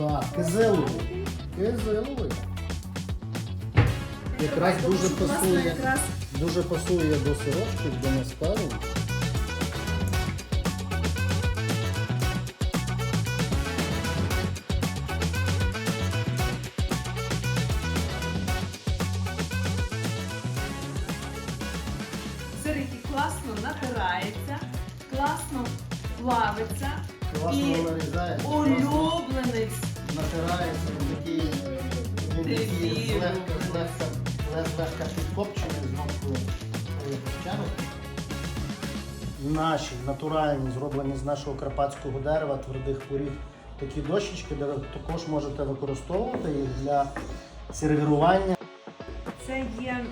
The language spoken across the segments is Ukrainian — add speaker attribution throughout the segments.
Speaker 1: Так,
Speaker 2: кизиловий.
Speaker 1: Кизиловий.
Speaker 2: Якраз Давай, дуже
Speaker 1: пасує.
Speaker 2: якраз
Speaker 1: Дуже пасує до сорочки, до мескалів.
Speaker 2: сир, який класно натирається, класно плавиться.
Speaker 1: Класно
Speaker 2: і
Speaker 1: нарізає.
Speaker 2: улюблений
Speaker 1: натирається, такий, злегка підкопчений з ноткою. Наші натуральні, зроблені з нашого карпатського дерева, твердих порід, такі дощечки, де ви також можете використовувати їх для сервірування.
Speaker 2: Це є,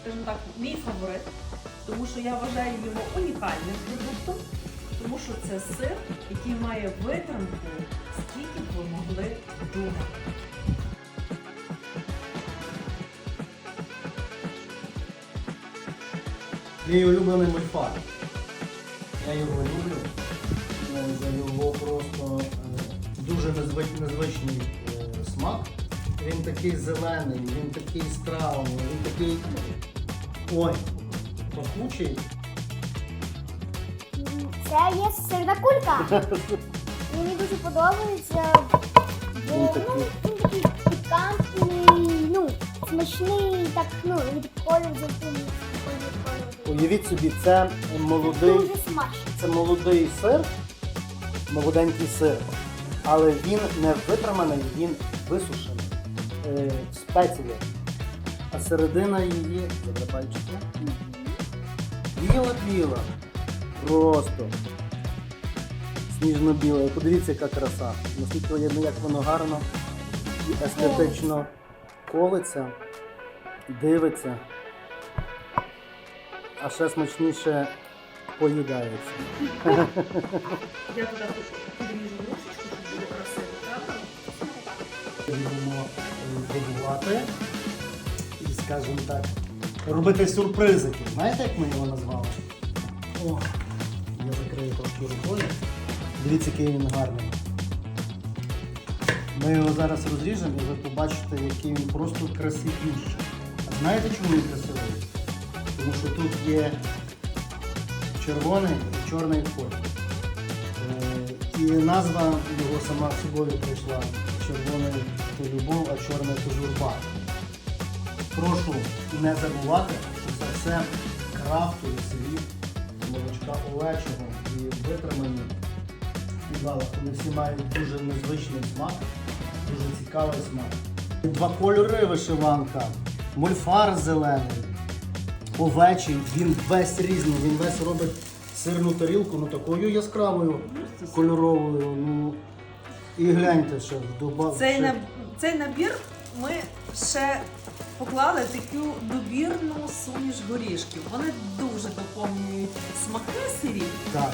Speaker 2: скажімо так, мій фаворит, тому що я вважаю його унікальним продуктом, тому що це сир, який має витримку, скільки б ви могли думати.
Speaker 1: Мій улюблений мульфар. Я його люблю. За його просто е, дуже незвичний е, смак. Він такий зелений, він такий стравний, він такий ой, пахучий.
Speaker 3: Це є сирна кулька. Мені дуже подобається, бо
Speaker 1: Він
Speaker 3: ну, він такий пікантний, ну, смачний, так, ну, від кольору зовсім кольору.
Speaker 1: Уявіть собі, це молодий,
Speaker 3: Дуже
Speaker 1: це молодий сир, молоденький сир, але він не витриманий, він висушений е, в спеції. А середина її, добре пальчики, біла-біла. Просто сніжно-біла. І Подивіться, яка краса. Наскільки видно, як воно гарно і естетично колиться, дивиться, а ще смачніше поїдається.
Speaker 2: Я туди підріжу ручечку, щоб було красиво?
Speaker 1: Будемо будувати і, скажімо так, робити сюрпризики. Знаєте, як ми його назвали? О, я закрию трошки рукою. Дивіться, який він гарний. Ми його зараз розріжемо і ви побачите, який він просто красивіший. А знаєте, чому він красивий? Тому що тут є червоний і чорний колір. Е, І назва його сама собою прийшла. Червоний то любов, а чорний то журба. Прошу не забувати, що це все крафтові світ молочка овечого і витримані співали. Вони всі мають дуже незвичний смак, дуже цікавий смак. Два кольори вишиванка, мульфар зелений, овечий, він весь різний, він весь робить сирну тарілку, ну такою яскравою, кольоровою. Ну, і гляньте ще вдоба.
Speaker 2: Цей,
Speaker 1: ще-
Speaker 2: наб... Цей набір ми ще поклали таку добірну суміш горішків. Вони дуже доповнюють смаки сирі.
Speaker 1: Так.